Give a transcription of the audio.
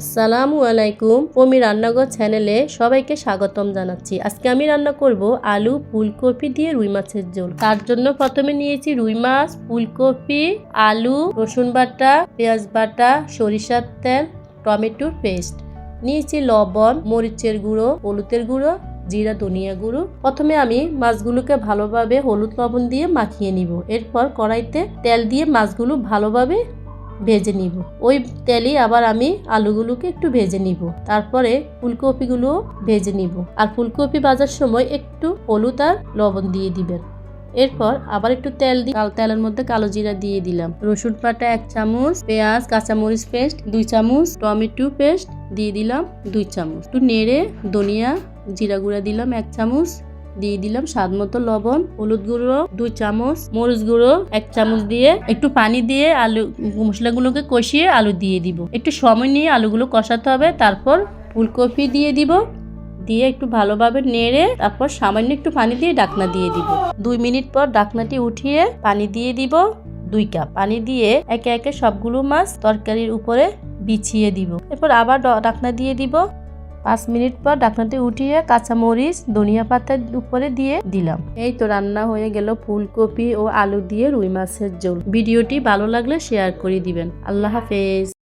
আসসালামু আলাইকুম পমি রান্নাঘর চ্যানেলে সবাইকে স্বাগতম জানাচ্ছি। আজকে আমি রান্না করব আলু, ফুলকপি দিয়ে রুই মাছের ঝোল। তার জন্য প্রথমে নিয়েছি রুই মাছ, ফুলকপি, আলু, রসুন বাটা, পেঁয়াজ বাটা, সরিষার তেল, টমেটোর পেস্ট। নিয়েছি লবণ, মরিচের গুঁড়ো, হলুদের গুঁড়ো, জিরা, ধনিয়া গুঁড়ো। প্রথমে আমি মাছগুলোকে ভালোভাবে হলুদ লবণ দিয়ে মাখিয়ে নিব। এরপর কড়াইতে তেল দিয়ে মাছগুলো ভালোভাবে ভেজে নিব। ওই তেলে আবার আমি আলুগুলোকে একটু ভেজে নিব। তারপরে ফুলকপিগুলো ভেজে নিব। আর ফুলকপি ভাজার সময় একটু হলুদ আর লবণ দিয়ে দিবেন। এরপর আবার একটু তেল দিই কাল তেলের মধ্যে কালো জিরা দিয়ে দিলাম। রসুন পাটা এক চামচ, পেঁয়াজ, কাঁচামরিচ পেস্ট দুই চামচ, টমেটো পেস্ট দিয়ে দিলাম দুই চামচ। একটু নেড়ে ধনিয়া জিরা গুঁড়া দিলাম এক চামচ দিয়ে দিলাম স্বাদ মতো লবণ, হলুদ গুঁড়ো, দুই চামচ মরিচ গুঁড়ো, এক চামচ দিয়ে একটু পানি দিয়ে আলু, মশলাগুলোকে কষিয়ে আলু দিয়ে দিব। একটু সময় নিয়ে আলুগুলো কষাতে হবে, তারপর ফুলকপি দিয়ে দিব। দিয়ে একটু ভালোভাবে নেড়ে তারপর সামান্য একটু পানি দিয়ে ডাকনা দিয়ে দিব। দুই মিনিট পর ডাকনাটি উঠিয়ে পানি দিয়ে দিব, দুই কাপ। পানি দিয়ে একে একে সবগুলো মাছ তরকারির উপরে বিছিয়ে দিব। এরপর আবার ডাকনা দিয়ে দিব। পাঁচ মিনিট পর ডাকনাটি উঠিয়ে কাঁচামরিচ ধনিয়া পাতার উপরে দিয়ে দিলাম। এই তো রান্না হয়ে গেল ফুলকপি ও আলু দিয়ে রুই মাছের ঝোল। ভিডিওটি ভালো লাগলে শেয়ার করে দিবেন। আল্লাহ হাফেজ।